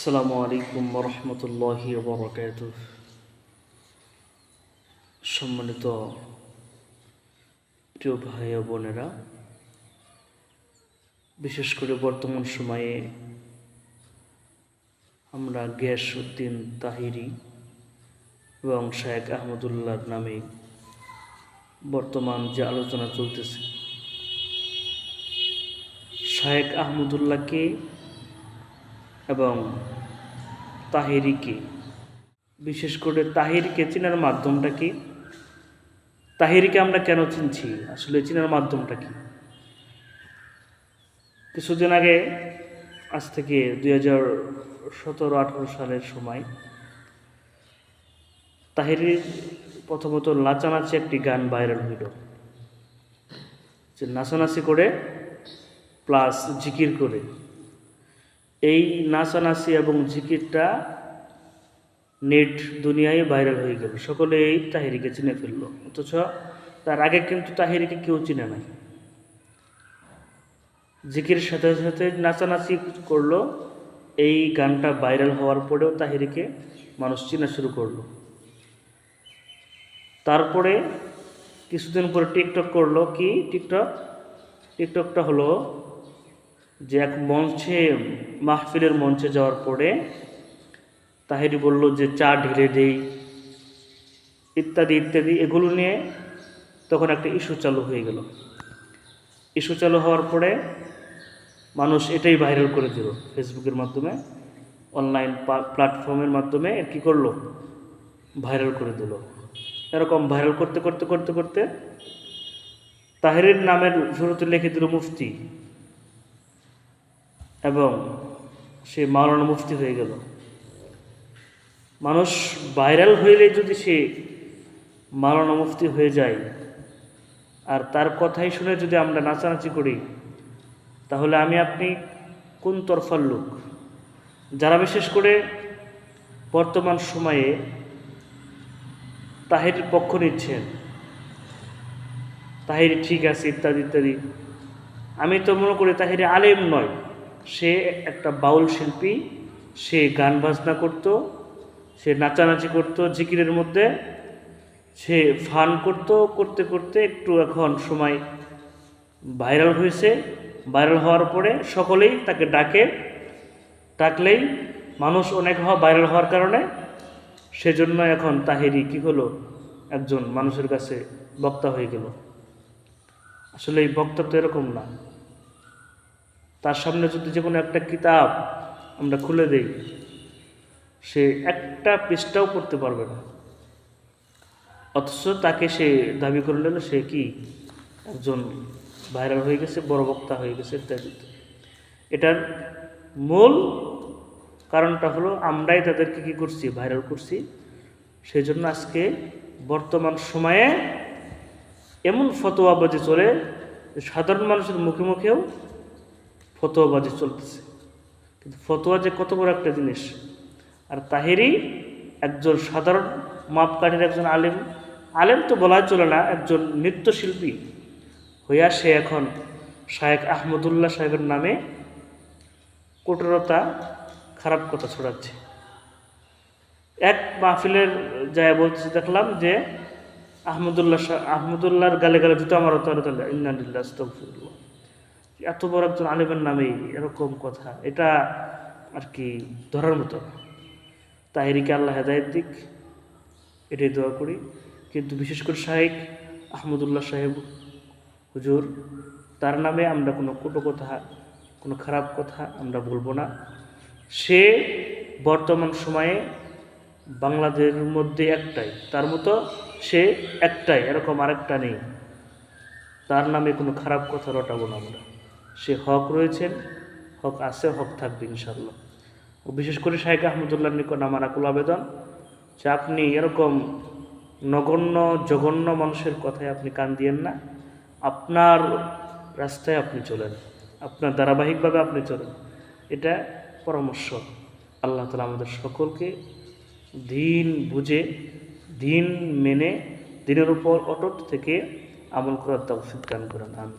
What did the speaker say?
আসসালামু আলাইকুম রহমতুল্লাহ বরকাত সম্মানিত প্রিয় ভাই ও বোনেরা, বিশেষ করে বর্তমান সময়ে আমরা গ্যাস উদ্দিন তাহিরি এবং শায়েক আহমদুল্লাহর নামে বর্তমান যে আলোচনা চলতেছে শায়েক আহমদুল্লাহকে এবং তাহিরিকে। বিশেষ করে তাহিরকে চেনার মাধ্যমটা কি? তাহিরকে আমরা কেন চিনছি? আসলে চেনার মাধ্যমটা কি? কিছুদিন আগে, আজ থেকে দুই হাজার সতেরো, আঠারো সালের সময়, তাহিরির প্রথমত নাচানাচি একটি গান ভাইরাল হইল, যে নাচানাচি করে, প্লাস জিকির করে। এই নাচানাচি এবং জিকিরটা নেট দুনিয়ায় ভাইরাল হয়ে গেল। সকলে এই তাহিরিকে চিনে ফেলল। অথচ তার আগে কিন্তু তাহিরিকে কেউ চিনে নাই। জিকির সাথে সাথে নাচানাচি করল। এই গানটা ভাইরাল হওয়ার পরেও তাহিরিকে মানুষ চিনা শুরু করল। তারপরে কিছুদিন পরে টিকটক করল কি? টিকটক? টিকটকটা হলো যে এক মঞ্চে মাহফিলের মঞ্চে যাওয়ার পরে তাহিরি বলল যে চা ঢেলে দেই, ইত্যাদি ইত্যাদি, এগুলো নিয়ে তখন একটা ইস্যু চালু হয়ে গেল। ইস্যু চালু হওয়ার পরে মানুষ এটাই ভাইরাল করে দিল ফেসবুকের মাধ্যমে, অনলাইন প্ল্যাটফর্মের মাধ্যমে কী করল? ভাইরাল করে দিল। এরকম ভাইরাল করতে করতে করতে করতে তাহিরের নামের শুরুতে লিখে দিল মুফতি এবং সে মাওলানা মুফতি হয়ে গেল। মানুষ ভাইরাল হইলে যদি সে মাওলানা মুফতি হয়ে যায়, আর তার কথাই শুনে যদি আমরা নাচানাচি করি, তাহলে আমি আপনি কোন তরফার লোক? যারা বিশেষ করে বর্তমান সময়ে তাহির পক্ষ নিচ্ছেন, তাহির ঠিক আছে ইত্যাদি ইত্যাদি। আমি তো মনে করি তাহিরে আলেম নয়। সে একটা বাউল শিল্পী, সে গান বাজনা করত, সে নাচানাচি করত, জিকিরের মধ্যে, সে ফান করত, করতে করতে একটু এখন সময় ভাইরাল হয়েছে। ভাইরাল হওয়ার পরে সকলেই তাকে ডাকে। ডাকলেই মানুষ অনেক হওয়া ভাইরাল হওয়ার কারণে সেজন্য এখন তাহেরি কি হলো? একজন মানুষের কাছে বক্তা হয়ে গেল। আসলে এই বক্তা তো এরকম না। তার সামনে যদি যে কোনো একটা কিতাব আমরা খুলে দেই, সে একটা পৃষ্ঠাও পড়তে পারবে না। অথচ তাকে সে দাবি করলেন সে কি একজন ভাইরাল হয়ে গেছে, বড় বক্তা হয়ে গেছে ইত্যাদি। এটার মূল কারণটা হলো আমরাই তাদেরকে কি করছি, ভাইরাল করছি। সেই জন্য আজকে বর্তমান সময়ে এমন ফতোয়াবাজি চলে সাধারণ মানুষের মুখে মুখেও ফতোয়াবাজি চলতেছে। কিন্তু ফতোয়া যে কত বড় একটা জিনিস। আর তাহেরি একজন সাধারণ মাপকাঠির একজন আলেম। আলেম তো বলা চলে না, একজন নৃত্যশিল্পী। হইয়া সে এখন শায়েক আহমদুল্লাহ সাহেবের নামে কঠোরতা, খারাপ কথা ছড়াচ্ছে। এক মাহফিলের যায় বলতেছে, দেখলাম যে আহমদুল্লাহ আহমদুল্লাহর গালে গালে জুতো আমার ইন্নাদিল্লাহ আস্তফুল্লাহ এত বড় একজন আলেমের নামেই এরকম কথা। এটা আর কি ধরার মতো। তাহিরিকে আল্লাহ হেদায়ত দিক, এটাই দোয়া করি। কিন্তু বিশেষ করে শাহেক আহমদুল্লাহ সাহেব হুজুর, তার নামে আমরা কোনো কুটো কথা, কোনো খারাপ কথা আমরা বলব না। সে বর্তমান সময়ে বাংলাদেশের মধ্যে একটাই, তার মতো সে একটাই, এরকম আরেকটা নেই। তার নামে কোনো খারাপ কথা রটাবো না আমরা। সে হক রয়েছেন হক আছে, হক থাকবে ইনশাল্লাহ ও বিশেষ করে শাহেক আহমদুল্লাহ নিকট আমার আকুল আবেদন যে আপনি এরকম নগণ্য, জঘন্য মানুষের কথায় আপনি কান দিয়েন না। আপনার রাস্তায় আপনি চলেন, আপনার ধারাবাহিকভাবে আপনি চলেন। এটা পরামর্শ আল্লাহ তালা আমাদের সকলকে দিন বুঝে, দিন মেনে, দিনের উপর অটট থেকে আমল করার তৌফিক দান করেন আমি